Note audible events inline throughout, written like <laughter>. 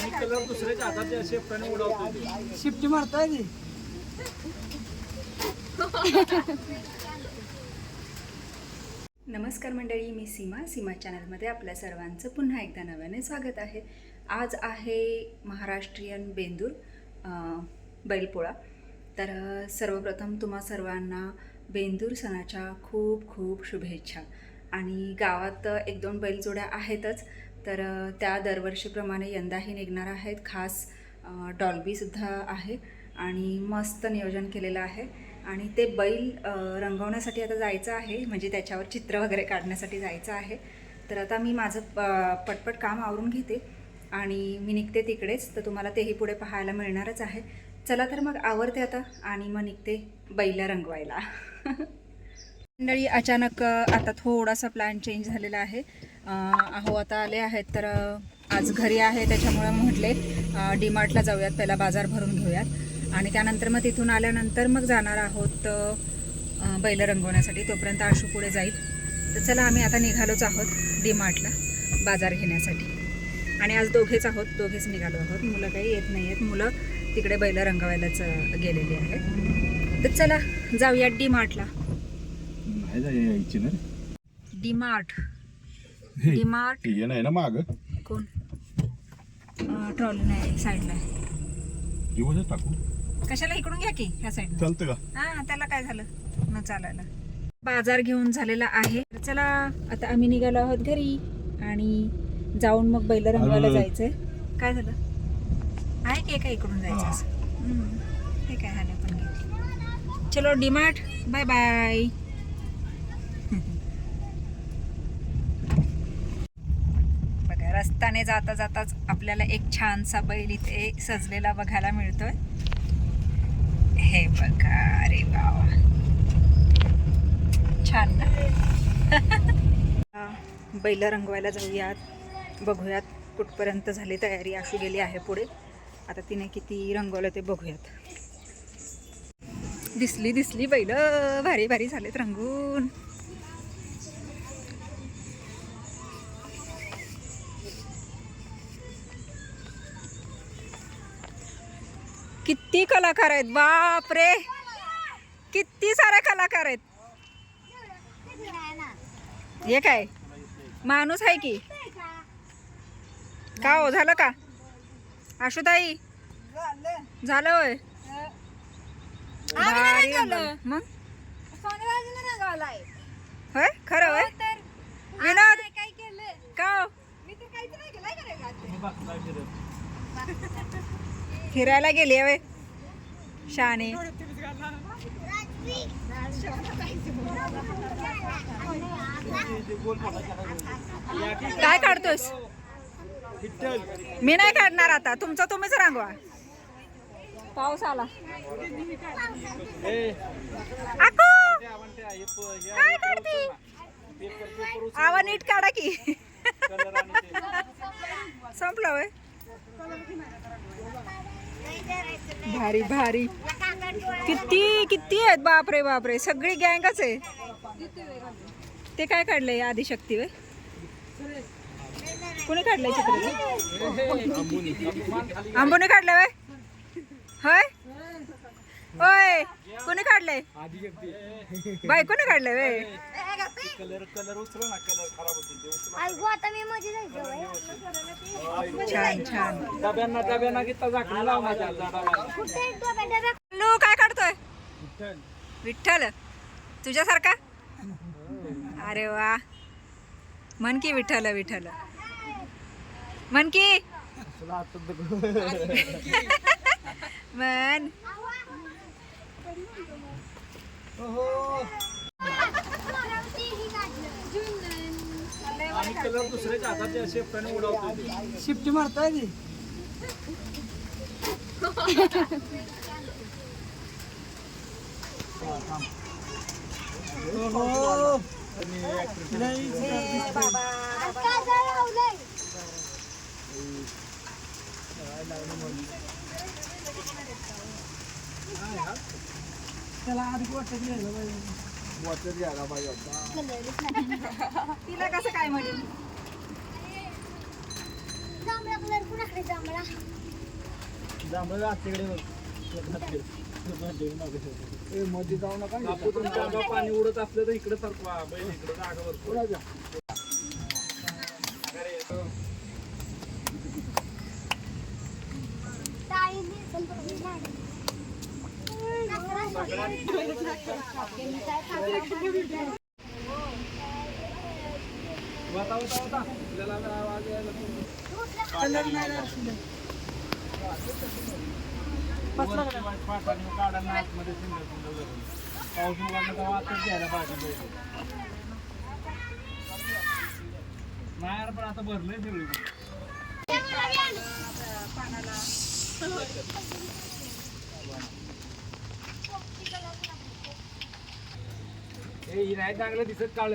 आणि कलर दुसऱ्याच्या हातात शेपटाने उडवतो शिफ्टी मारताय नमस्कार मंडळी मी सीमा सीमा चॅनलमध्ये आपल्या सर्वांचं पुन्हा एकदा नव्याने स्वागत आहे. आज आहे महाराष्ट्रीयन बेंदूर अं, बैलपोळा. तर सर्वप्रथम तुम्हा सर्वांना बेंदूर सणाच्या खूप खूप शुभेच्छा. आणि गावात एक दोन बैलजोड्या आहेतच तर त्या दरवर्षीप्रमाणे यंदाही निघणार आहेत. खास डॉल्बीसुद्धा आहे आणि मस्त नियोजन केलेलं आहे. आणि ते बैल रंगवण्यासाठी आता जायचं आहे. म्हणजे त्याच्यावर चित्र वगैरे काढण्यासाठी जायचं आहे. तर आता मी माझं प- पटपट काम आवरून घेते आणि मी निघते तिकडेच. तर तुम्हाला तेही पुढे पाहायला मिळणारच आहे. चला तर मग आवरते आता आणि मग निघते बैला रंगवायला. <laughs> मंडळी अचानक आता थोडासा प्लॅन चेंज झालेला आहे. अहो आता आले आहेत तर आज घरी आहे त्याच्यामुळे म्हटले डीमार्टला जाऊयात पहिला बाजार भरून घेऊयात. आणि त्यानंतर मग तिथून आल्यानंतर मग जाणार आहोत बैल रंगवण्यासाठी. तोपर्यंत आशू पुढे जाईल. तर चला आम्ही आता निघालोच आहोत डीमार्टला बाजार घेण्यासाठी. आणि आज दोघेच आहोत दोघेच निघालो आहोत. मुलं काही येत नाही आहेत. मुलं तिकडे बैल रंगवायलाच गेलेली आहेत. तर चला जाऊयात डीमार्टला. नाही जाय यायची डीमार्ट. ये नाही ना माग? कोण? ट्रॉली नाही साईडला आहे. दिवस टाकू? कशाला इकडून घ्या की ह्या साईडला चालतं का? हा त्याला काय झालं? न चालायला. बाजार घेऊन झालेला आहे. तर चला आता आम्ही निघालो आहोत घरी आणि जाऊन मग बैल रंगवायला अरे. जायचंय. काय झालं? आहे की काय इकडून जायचं असं? हम्म. हे काय झालं पण घे. चलो डीमार्ट. बाय बाय बघा रस्त्याने जाता जाताच आपल्याला एक छानसा बैल इथे सजलेला बघायला मिळतोय. हे बघा अरे बाबा छान ना? <laughs> बैल रंगवायला जाऊयात. बघूयात कुठपर्यंत झाली तयारी. अशी गेली आहे पुढे. आता तिने किती रंगवलं ते बघूयात. दिसली दिसली बैल. भारी भारी झालेत रंगून. किती कलाकार आहेत बाप रे किती सारे कलाकार आहेत. हे काय? माणूस आहे की? का हो झालं का? आशुताई झालं होय. मग? होय? खरं होय? विनोद? का हो? फिरायला गेली हवे शाने. काय काढतोस मी नाही काढणार आता. तुमचं तुम्हीच रांगवा. पाऊस आला. काय काढते? आवा नीट काढा की. संपलं वय भारी भारी. किती किती आहेत? बापरे बापरे. सगळी गँगच आहे. ते काय काढलंय आदिशक्ती वे? कोणी काढलंय चित्र आंबोने काढलंय वय होय? होय कोणी काढलंय? बाय कोणी काढलंय वे कलर कलर उचला ना कलर खराब होतील आता मी मध्ये जायचं छान छान. डब्यांना डब्यांना झाकण लाव माझ्या लो काय काढतोय? विठ्ठल. तुझ्यासारखा? अरे वा. मन की विठ्ठल विठ्ठल. मन की. <laughs> मन आणि कलर दुसऱ्याच्या हातात शेपटाने उडवतो शिफ्टी मारताय ती. ओहो. नाही काय झालं लावलंय त्याला आधी वाटत घ्यायला पाहिजे वाचत घ्यायला पाहिजे होता तिला कसं काय म्हणेल? जांभळा. जांभळं बघ. ए, मध्ये जाऊ नका. पाणी उडत असलं तर इकडे सरकवा बैल इकडे जागा भरपूर. आपल्याला आवाज यायला. कलर नाही घ्यायला पाहिजे बैल. नाही यार, पण आता भरलंय सगळी ए ही नाही चांगलं दिसत काळ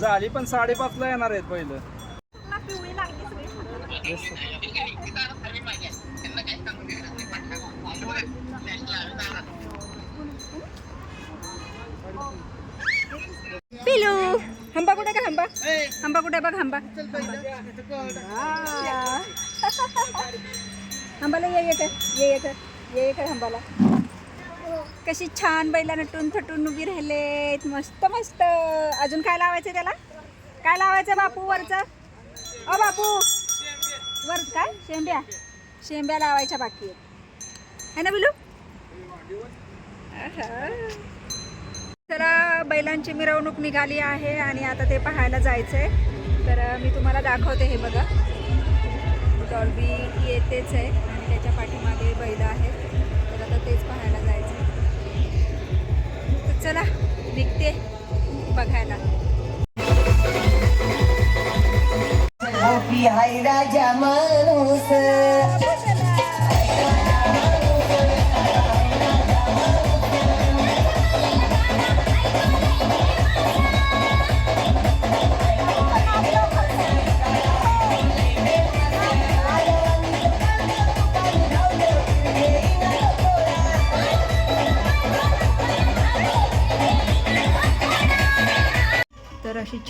झाली पण साडेपाचला येणार आहेत पहिलं. पिलू हंबा कुठे का हंबा? हंबा कुठे बघ हंबा. <laughs> हंबाला ये येत ये येत ये येत हंबाला कशी छान बैला नटून थटून उभी राहिलेत. मस्त मस्त. अजून काय लावायचं त्याला? काय लावायचं बापू वरचं? ओ बापू. वर काय? शेंब्या. शेंब्या लावायच्या बाकी आहेत. है ना बिलू? चला बैलांची मिरवणूक निघाली आहे आणि आता ते पाहायला जायचं आहे तर मी तुम्हाला दाखवते हे बघा. डॉल्बी येतेच आहे. त्याच्या पाठीमागे बैल आहेत. तर आता तेच पाहायला जायचं तर चला निघते बघायला. हो, राजा माणूस.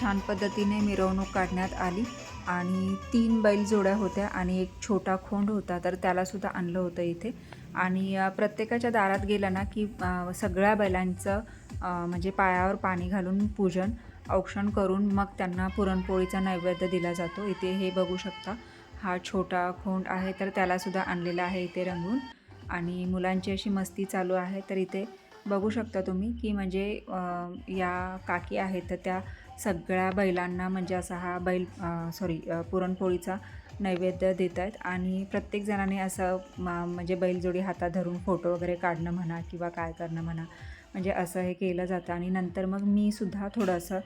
छान पद्धतीने मिरवणूक काढण्यात आली आणि तीन बैल जोड्या होत्या आणि एक छोटा खोंड होता तर त्यालासुद्धा आणलं होतं इथे. आणि प्रत्येकाच्या दारात गेलं ना की सगळ्या बैलांचं म्हणजे पायावर पाणी घालून पूजन औक्षण करून मग त्यांना पुरणपोळीचा नैवेद्य दिला जातो. इथे हे बघू शकता हा छोटा खोंड आहे तर त्यालासुद्धा आणलेला आहे इथे रंगून. आणि मुलांची अशी मस्ती चालू आहे तर इथे बघू शकता तुम्ही की म्हणजे या काकी आहेत तर त्या सगळ्या बैलांना म्हणजे असा हा बैल सॉरी पुरणपोळीचा नैवेद्य देत आहेत आणि प्रत्येक जणाने असं मा म्हणजे बैलजोडी हातात धरून फोटो वगैरे काढणं म्हणा किंवा काय करणं म्हणा म्हणजे असं हे केलं जातं. आणि नंतर मग मी सुद्धा थोडंसं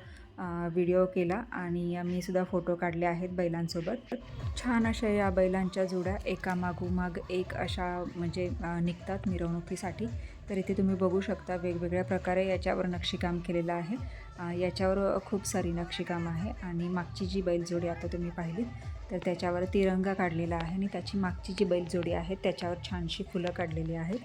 व्हिडिओ केला आणि मी सुद्धा फोटो काढले आहेत बैलांसोबत. छान अशा या बैलांच्या जोड्या एकामागोमाग एक अशा म्हणजे निघतात मिरवणुकीसाठी. तर इथे तुम्ही बघू शकता वेगवेगळ्या प्रकारे याच्यावर नक्षीकाम केलेलं आहे. याच्यावर खूप सारी नक्षीकाम आहे आणि मागची जी बैलजोडी आता तुम्ही पाहिलीत तर त्याच्यावर तिरंगा काढलेला आहे आणि त्याची मागची जी बैलजोडी आहे त्याच्यावर छानशी फुलं काढलेली आहेत.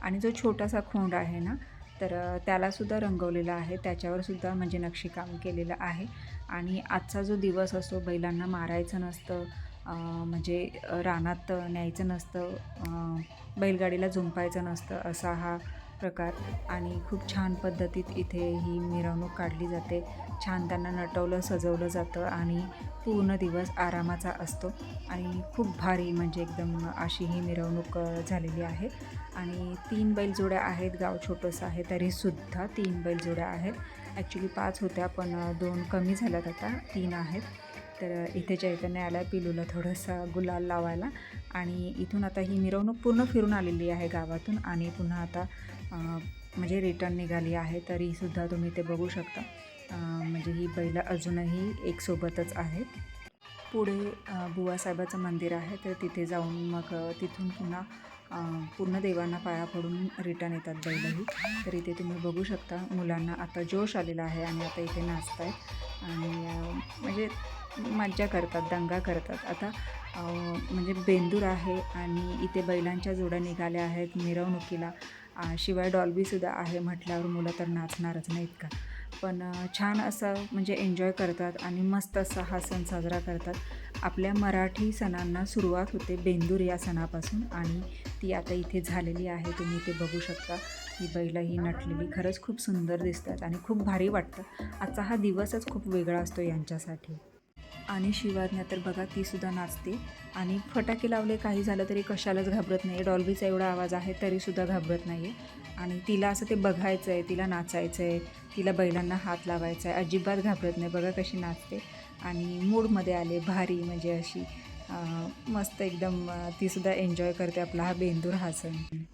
आणि जो छोटासा खोंड आहे ना तर त्यालासुद्धा रंगवलेला आहे. त्याच्यावरसुद्धा म्हणजे नक्षीकाम केलेलं आहे. आणि आजचा जो दिवस असतो बैलांना मारायचं नसतं म्हणजे रानात न्यायचं नसतं बैलगाडीला झुंपायचं नसतं असा हा प्रकार आणि खूप छान पद्धतीत इथे ही मिरवणूक काढली जाते. छान त्यांना नटवलं सजवलं जातं आणि पूर्ण दिवस आरामाचा असतो. आणि खूप भारी म्हणजे एकदम अशी ही मिरवणूक झालेली आहे. आणि तीन बैलजोड्या आहेत गाव छोटंसं आहे तरीसुद्धा तीन बैलजोड्या आहेत. ॲक्च्युली पाच होत्या पण दोन कमी झाल्यात आता तीन आहेत. तर इथे चैतन्य आला पिलूला थोडंसं गुलाल लावायला आणि इथून आता ही मिरवणूक पूर्ण फिरून आलेली आहे गावातून आणि पुन्हा आता म्हणजे रिटर्न निघाली आहे तरीसुद्धा तुम्ही ते बघू शकता. म्हणजे ही बैलं अजूनही एकसोबतच आहेत पुढे बुवासाहेबाचं मंदिर आहे तर तिथे जाऊन मग तिथून पुन्हा पूर्ण देवांना पाया पडून रिटर्न येतात बैलही. तर इथे तुम्ही बघू शकता मुलांना आता जोश आलेला आहे आणि आता इथे नाचत आहेत आणि म्हणजे मज्जा करतात दंगा करतात. आता म्हणजे बेंदूर आहे आणि इथे बैलांच्या जोड्या निघाल्या आहेत मिरवणुकीला. शिवाय डॉल्बीसुद्धा आहे म्हटल्यावर मुलं तर नाचणारच नाहीत का? पण छान असं म्हणजे एन्जॉय करतात आणि मस्त असा हा सण साजरा करतात. आपल्या मराठी सणांना सुरुवात होते बेंदूर या सणापासून आणि ती आता इथे झालेली आहे. तुम्ही इथे बघू शकता. ही बैलं ही नटलेली. खरंच खूप सुंदर दिसतात आणि खूप भारी वाटतं. आजचा हा दिवसच खूप वेगळा असतो यांच्यासाठी. आणि शिवाज्ञा तर बघा तीसुद्धा नाचते. आणि फटाके लावले काही झालं तरी कशालाच घाबरत नाही डॉल्बीचा एवढा आवाज आहे तरीसुद्धा घाबरत नाही आहे आणि तिला असं ते बघायचं आहे तिला नाचायचं आहे तिला बैलांना हात लावायचा आहे अजिबात घाबरत नाही. बघा कशी नाचते. आणि मूडमध्ये आले भारी म्हणजे अशी मस्त एकदम तीसुद्धा एन्जॉय करते आपला हा बेंदूर हा सण.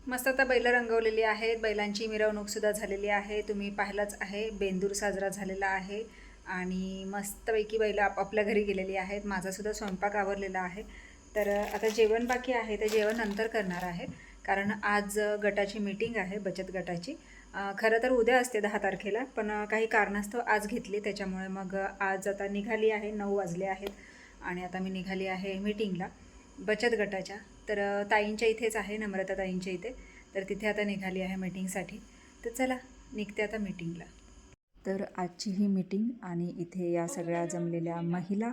मस्त आता बैलं रंगवलेली आहेत. बैलांची मिरवणूकसुद्धा झालेली आहे. तुम्ही पाहिलंच आहे. बेंदूर साजरा झालेला आहे. आणि मस्तपैकी बैलं आपापल्या घरी गेलेली आहेत. माझासुद्धा स्वयंपाक आवरलेला आहे. तर आता जेवण बाकी आहे. ते जेवण नंतर करणार आहे. कारण आज गटाची मीटिंग आहे बचत गटाची. खरं तर उद्या असते दहा तारखेला पण काही कारणास्तव आज घेतली. त्याच्यामुळे मग आज आता निघाली आहे. नऊ वाजले आहेत आणि आता मी निघाली आहे मीटिंगला बचत गटाच्या. तर ताईंच्या इथेच आहे नम्रता ताईंच्या इथे. तर तिथे आता निघाली आहे मीटिंगसाठी तर चला निघते आता मीटिंगला तर आजची ही मीटिंग आणि इथे या सगळ्या जमलेल्या महिला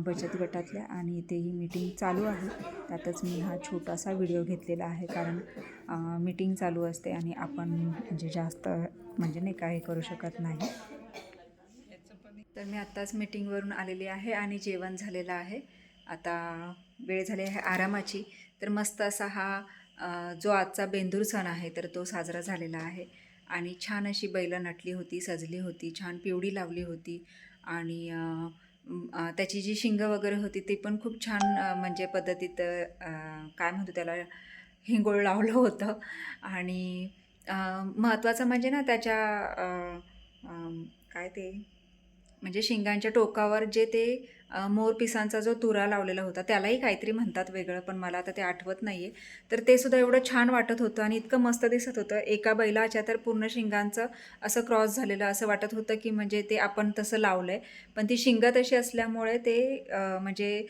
बचत गटातल्या आणि इथे ही मीटिंग चालू आहे. त्यातच मी हा छोटासा व्हिडिओ घेतलेला आहे कारण मीटिंग चालू असते आणि आपण म्हणजे जास्त म्हणजे नाही काय करू शकत नाही. तर मी आत्ताच मीटिंगवरून आलेली आहे आणि जेवण झालेलं आहे. आता वेळ झाली आहे आरामाची. तर मस्त असा हा जो आजचा बेंदूर सण आहे तर तो साजरा झालेला आहे. आणि छान अशी बैलं नटली होती सजली होती छान पिवडी लावली होती आणि त्याची जी शिंगं वगैरे होती ती पण खूप छान म्हणजे पद्धतीत काय म्हणतो त्याला हिंगोळ लावलं होतं आणि महत्त्वाचं म्हणजे ना त्याच्या काय ते म्हणजे शिंगांच्या टोकावर जे ते मोर मोरपिसांचा जो तुरा लावलेला होता त्यालाही काहीतरी म्हणतात वेगळं पण मला आता ते आठवत नाही आहे तर ते सुद्धा एवढं छान वाटत होतं आणि इतकं मस्त दिसत होतं. एका बैलाच्या तर पूर्ण शिंगांचं असं क्रॉस झालेलं असं वाटत होतं की म्हणजे ते आपण तसं लावलं आहे पण ती शिंगा तशी असल्यामुळे ते म्हणजे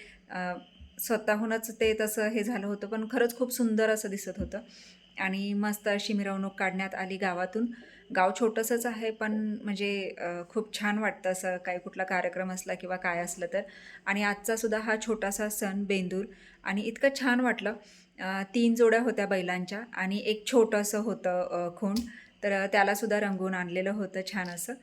स्वतःहूनच ते तसं हे झालं होतं. पण खरंच खूप सुंदर असं दिसत होतं. आणि मस्त अशी मिरवणूक काढण्यात आली गावातून. गाव छोटंसंच आहे पण म्हणजे खूप छान वाटतं असं काही कुठला कार्यक्रम असला किंवा काय असलं तर. आणि आजचासुद्धा हा छोटासा सण बेंदूर. आणि इतकं छान वाटलं. तीन जोड्या होत्या बैलांच्या आणि एक छोटंसं होतं खूण तर त्यालासुद्धा रंगवून आणलेलं होतं छान असं.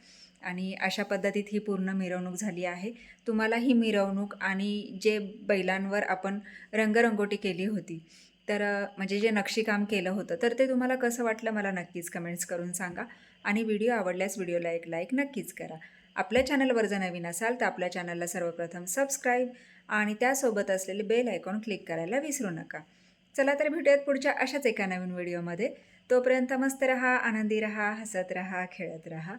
आणि अशा पद्धतीत ही पूर्ण मिरवणूक झाली आहे. तुम्हाला ही मिरवणूक आणि जे बैलांवर आपण रंगरंगोटी केली होती तर म्हणजे जे नक्षीकाम केलं होतं तर ते तुम्हाला कसं वाटलं मला नक्कीच कमेंट्स करून सांगा. आणि व्हिडिओ आवडल्यास व्हिडिओला एक लाईक नक्कीच करा. आपल्या चॅनलवर जर नवीन असाल तर आपल्या चॅनलला सर्वप्रथम सबस्क्राईब आणि त्यासोबत असलेले बेल आयकॉन क्लिक करायला विसरू नका. चला तर भेटूयात पुढच्या अशाच एका नवीन व्हिडिओमध्ये. तोपर्यंत मस्त रहा आनंदी रहा हसत रहा खेळत रहा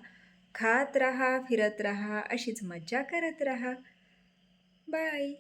खात रहा फिरत रहा अशीच मज्जा करत रहा. बाय